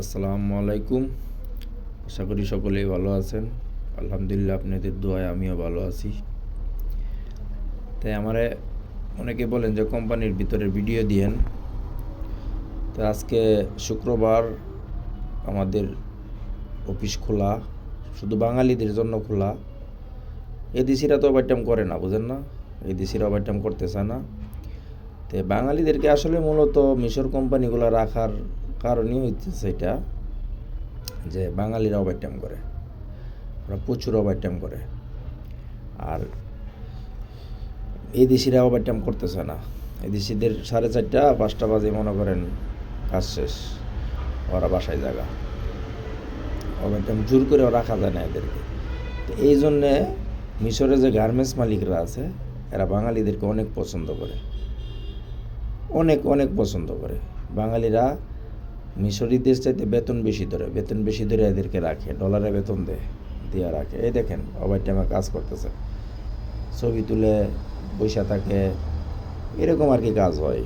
আসসালামু আলাইকুম। আশা করি সকলেই ভালো আছেন। আলহামদুলিল্লাহ আপনাদের দোয়ায় আমিও ভালো আছি। তাই আমারে অনেকে বলেন যে কোম্পানির ভিতরে ভিডিও দিয়েন। তো আজকে শুক্রবার আমাদের অফিস খোলা, শুধু বাঙালিদের জন্য খোলা। এদেশিরা তো ওভারটাইম করে না, বুঝেন না? এদেশিরা ওভারটাইম করতে চায় না। তো বাঙালিদেরকে আসলে মূলত মিশর কোম্পানিগুলো রাখার কারণই হইতেছে এটা যে বাঙালিরা ওভারটাইম করে। ওরা প্রচুর ওভারটাইম করে। আর এই দেশিরা ওভারটাইম করতেছে না। এই দেশিদের সাড়ে চারটা, পাঁচটা বাজে মনে করেন কাজ শেষ। ওরা বাসায় জায়গা ওভারটাইম জোর করেও রাখা যায় না এদেরকে। তো এই জন্যে মিশরে যে গার্মেন্টস মালিকরা আছে, এরা বাঙালিদেরকে অনেক পছন্দ করে। অনেক অনেক পছন্দ করে। বাঙালিরা মিশরিদের চাইতে বেতন বেশি ধরে, বেতন বেশি ধরে এদেরকে রাখে ডলারে বেতন দেয়, দিয়ে রাখে। এই দেখেন ওভার টাইমে কাজ করতেছে। ছবি তুলে পয়সা থাকে, এরকম আর কি কাজ হয়।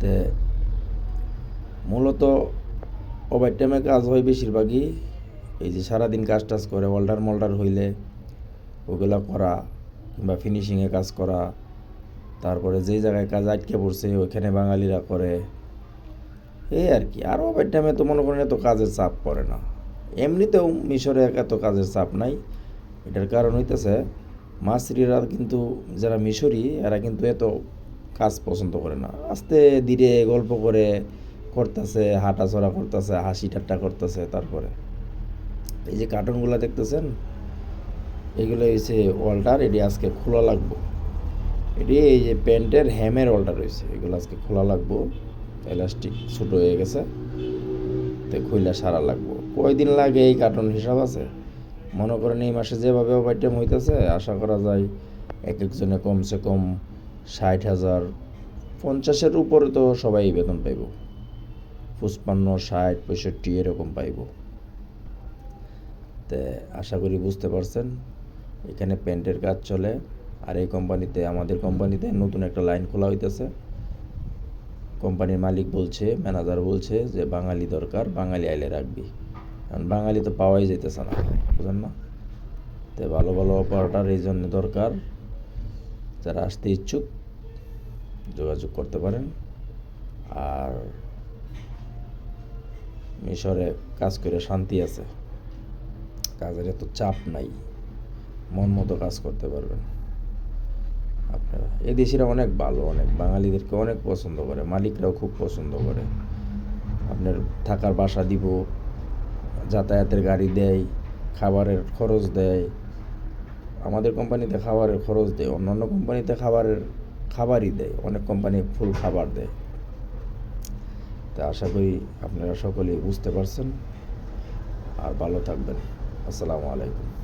তে মূলত ওভার টাইমে কাজ হয় বেশিরভাগই এই যে সারাদিন কাজ টাজ করে ওল্ডার মোল্ডার হইলে ওগুলা করা কিংবা ফিনিশিংয়ে কাজ করা, তারপরে যেই জায়গায় কাজ আটকে পড়ছে, ওইখানে বাঙালিরা করে। এই আর কি। আর ওভার টাইমে তো মনে করেন এত কাজের চাপ পড়ে না। এমনিতেও মিশরে এক এত কাজের চাপ নাই। এটার কারণ হইতেছে মাসরিরা কিন্তু যারা মিশরি, এরা কিন্তু এত কাজ পছন্দ করে না। আস্তে ধীরে গল্প করে করতেছে হাঁটাচড়া করতেছে, হাসি ঠাট্টা করতেছে তারপরে। এই যে কার্টুনগুলো দেখতেছেন, এগুলো হচ্ছে ওয়ালটার এটি আজকে খোলা লাগবো। এটি এই যে প্যান্টের হ্যামের ওয়ালটা রয়েছে এগুলো আজকে খোলা লাগবো। এলাস্টিক ছোটো হয়ে গেছে। তো খুইলা সারা লাগবো। কয়দিন লাগে এই কার্টন হিসাব আছে? মনে করেন এই মাসে যেভাবে ওভারটাইম হইতেছে, আশা করা যায় এক একজনে কমসে কম ষাট হাজার, পঞ্চাশের উপরে তো সবাই বেতন পাইব। পঁচপান্ন, ষাট, পঁয়ষট্টি এরকম পাইব। তে আশা করি বুঝতে পারছেন, এখানে প্যান্টের কাজ চলে। আর এই কোম্পানিতে আমাদের কোম্পানিতে নতুন একটা লাইন খোলা হইতেছে। কোম্পানির মালিক বলছে, ম্যানেজার বলছে যে বাঙালি দরকার, বাঙালি আইলে রাখবি। কারণ বাঙালি তো পাওয়াই যেতেছে না বুঝলেন না? তো ভালো ভালো অপারেটার এই জন্য দরকার, যারা আসতে ইচ্ছুক, যোগাযোগ করতে পারেন। আর মিশরে কাজ করে শান্তি আছে। কাজের এত চাপ নাই, মন মতো কাজ করতে পারবেন। আপনারা এই অনেক ভালো, অনেক বাঙালিদেরকে অনেক পছন্দ করে, মালিকরাও খুব পছন্দ করে। আপনার থাকার বাসা দিব, যাতায়াতের গাড়ি দেয়, খাবারের খরচ দেয়। আমাদের কোম্পানিতে খাবারের খরচ দেয়, অন্যান্য কোম্পানিতে খাবারের খাবারই দেয়, অনেক কোম্পানি ফুল খাবার দেয়। তা আশা করি আপনারা সকলেই বুঝতে পারছেন। আর ভালো থাকবেন। আসসালামু আলাইকুম।